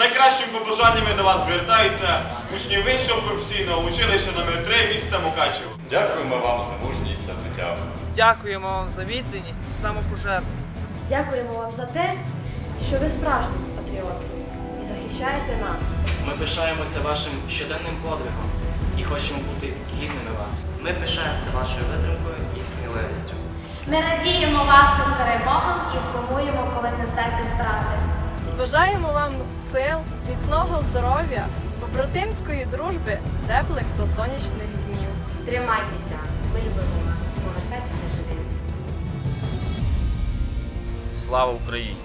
Найкращими побажаннями до вас звертаються учні вищого професійного училища номер 3 міста Мукачево. Дякуємо вам за мужність та звитягу. Дякуємо вам за відданість і самопожертву. Дякуємо вам за те, що ви справжні патріоти і захищаєте нас. Ми пишаємося вашим щоденним подвигом і хочемо бути гідними вас. Ми пишаємося вашою витримкою і сміливістю. Ми радіємо вашим перемогам і несете втрати. Бажаємо вам сил, міцного здоров'я, побратимської дружби, теплих та сонячних днів. Тримайтеся, ми любимо вас. Повертайтеся живими. Слава Україні!